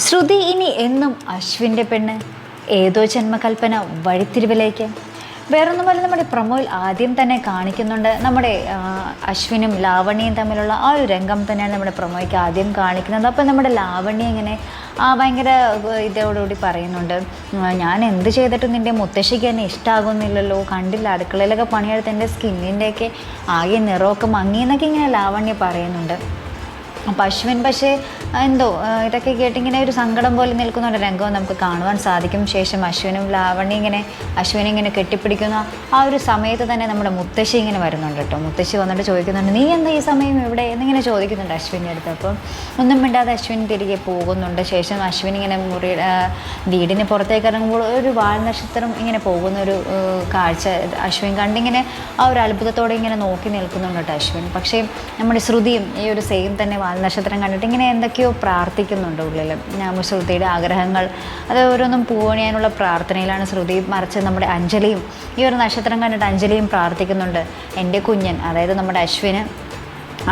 ശ്രുതി ഇനി എന്നും അശ്വിന്റെ പെണ്ണ്. ഏതോ ജന്മകൽപ്പന വഴിത്തിരിവിലേക്ക്. വേറൊന്നുമല്ല നമ്മുടെ പ്രൊമോയിൽ ആദ്യം തന്നെ കാണിക്കുന്നുണ്ട് നമ്മുടെ അശ്വിനും ലാവണ്യയും തമ്മിലുള്ള ആ ഒരു രംഗം തന്നെയാണ് നമ്മുടെ പ്രൊമോയ്ക്ക് ആദ്യം കാണിക്കുന്നത്. അപ്പോൾ നമ്മുടെ ലാവണ്യ ഇങ്ങനെ ആ ഭയങ്കര ഇതോടുകൂടി പറയുന്നുണ്ട് ഞാൻ എന്ത് ചെയ്തിട്ടും നിന്റെ മുത്തശ്ശിക്ക് എന്നെ ഇഷ്ടമാകുന്നില്ലല്ലോ കണ്ടില്ല അടുക്കളയിലൊക്കെ പണിയെടുത്ത് എന്റെ സ്കിന്നിന്റെയൊക്കെ ആകെ നിറമൊക്കെ മങ്ങിയെന്നൊക്കെ ഇങ്ങനെ ലാവണ്യ പറയുന്നുണ്ട്. അപ്പോൾ അശ്വിൻ പക്ഷേ എന്തോ ഇതൊക്കെ കേട്ടിങ്ങനെ ഒരു സങ്കടം പോലെ നിൽക്കുന്ന ഒരു രംഗവും നമുക്ക് കാണുവാൻ സാധിക്കും. ശേഷം അശ്വിനും ലാവണി ഇങ്ങനെ അശ്വിനെ ഇങ്ങനെ കെട്ടിപ്പിടിക്കുന്ന ആ ഒരു സമയത്ത് തന്നെ നമ്മുടെ മുത്തശ്ശി ഇങ്ങനെ വരുന്നുണ്ട് കേട്ടോ. മുത്തശ്ശി വന്നിട്ട് ചോദിക്കുന്നുണ്ട് നീ എന്താ ഈ സമയം ഇവിടെ? എന്നിങ്ങനെ ചോദിക്കുന്നുണ്ട് അശ്വിന്റെ അടുത്ത്. അപ്പം ഒന്നും മിണ്ടാതെ അശ്വിൻ തിരികെ പോകുന്നുണ്ട്. ശേഷം അശ്വിൻ ഇങ്ങനെ മുറി വീടിന് പുറത്തേക്ക് ഇറങ്ങുമ്പോൾ ഒരു വാൽനക്ഷത്രം ഇങ്ങനെ പോകുന്ന ഒരു കാഴ്ച അശ്വിൻ കണ്ടിങ്ങനെ ആ ഒരു അത്ഭുതത്തോടെ ഇങ്ങനെ നോക്കി നിൽക്കുന്നുണ്ട് കേട്ടോ അശ്വിൻ. പക്ഷേ നമ്മുടെ ശ്രുതിയും ഈ ഒരു സെയിം തന്നെ വാൽനക്ഷത്രം കണ്ടിട്ട് ഇങ്ങനെ എന്തൊക്കെയോ പ്രാർത്ഥിക്കുന്നുണ്ട് ഉള്ളിൽ ശ്രുതിയുടെ ആഗ്രഹങ്ങൾ അത് ഓരോന്നും പൂവണിയാനുള്ള പ്രാർത്ഥനയിലാണ് ശ്രുതി മറിച്ച് നമ്മുടെ അഞ്ജലിയും ഈ ഒരു നക്ഷത്രം കണ്ടിട്ട് അഞ്ജലിയും പ്രാർത്ഥിക്കുന്നുണ്ട്. എന്റെ കുഞ്ഞൻ അതായത് നമ്മുടെ അശ്വിന്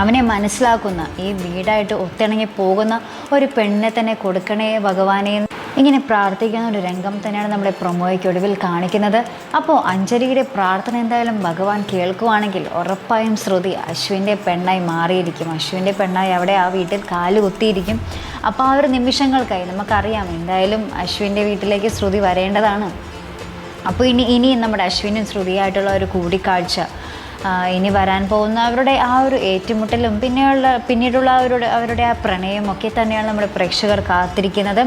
അവനെ മനസ്സിലാക്കുന്ന ഈ വീടായിട്ട് ഒത്തിണങ്ങി പോകുന്ന ഒരു പെണ്ണിനെ തന്നെ കൊടുക്കണേ ഭഗവാനെ ഇങ്ങനെ പ്രാർത്ഥിക്കുന്ന ഒരു രംഗം തന്നെയാണ് നമ്മുടെ പ്രൊമോയ്ക്ക് ഒടുവിൽ കാണിക്കുന്നത്. അപ്പോൾ അഞ്ജലിയുടെ പ്രാർത്ഥന എന്തായാലും ഭഗവാൻ കേൾക്കുവാണെങ്കിൽ ഉറപ്പായും ശ്രുതി അശ്വിന്റെ പെണ്ണായി മാറിയിരിക്കും. അശ്വിന്റെ പെണ്ണായി അവിടെ ആ വീട്ടിൽ കാൽ കുത്തിയിരിക്കും. അപ്പോൾ ആ ഒരു നിമിഷങ്ങൾക്കായി നമുക്കറിയാം എന്തായാലും അശ്വിന്റെ വീട്ടിലേക്ക് ശ്രുതി വരേണ്ടതാണ്. അപ്പോൾ ഇനി ഇനി നമ്മുടെ അശ്വിനും ശ്രുതിയായിട്ടുള്ള ഒരു കൂടിക്കാഴ്ച. ഇനി വരാൻ പോകുന്ന അവരുടെ ആ ഒരു ഏറ്റുമുട്ടലും പിന്നെയുള്ള പിന്നീടുള്ള അവരുടെ അവരുടെ ആ പ്രണയം ഒക്കെ തന്നെയാണ് നമ്മുടെ പ്രേക്ഷകർ കാത്തിരിക്കുന്നത്.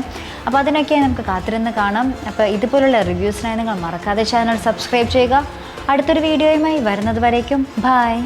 അപ്പോൾ അതിനൊക്കെ നമുക്ക് കാത്തിരുന്ന് കാണാം. അപ്പോൾ ഇതുപോലുള്ള റിവ്യൂസിനായി നിങ്ങൾ മറക്കാതെ ചാനൽ സബ്സ്ക്രൈബ് ചെയ്യുക. അടുത്തൊരു വീഡിയോയുമായി വരുന്നത് വരേക്കും. ബായ്